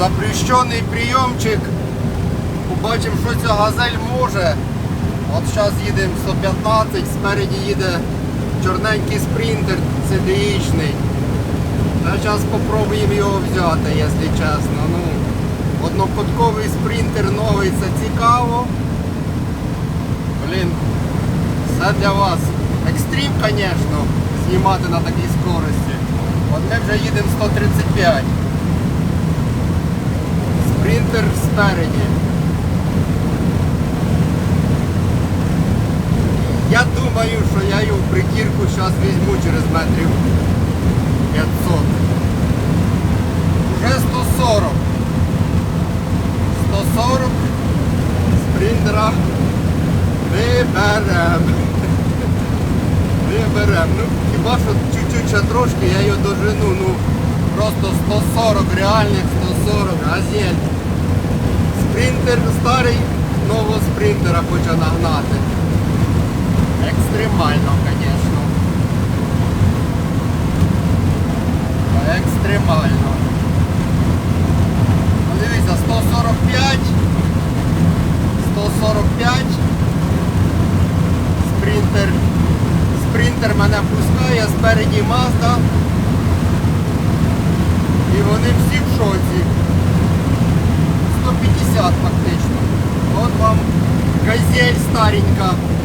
Запрещений прийомчик. Побачимо, що ця газель може. От зараз їдемо 115, спереді їде чорненький спринтер CDI-шний. Зараз спробуємо його взяти, якщо чесно. Ну, однокутковий спринтер новий, це цікаво. Блін, все для вас. Екстрім, звісно, знімати на такій скорості. От ми вже їдемо 135. Спринтер спереді. Я думаю, що я його в притірку зараз візьму через метрів 500. Вже 140. 140 спринтера виберем. Виберем. Ну, хіба що чуть-чуть ще трошки, я його дожену, ну просто 140, реальних 140, газель. Спринтер старий, нового спринтера хоче нагнати. Екстремально, звісно. Екстремально. Ну дивіться, 145. 145. Спринтер. Спринтер мене пускає, спереді Mazda. 150 фактично. От вам газель старенька.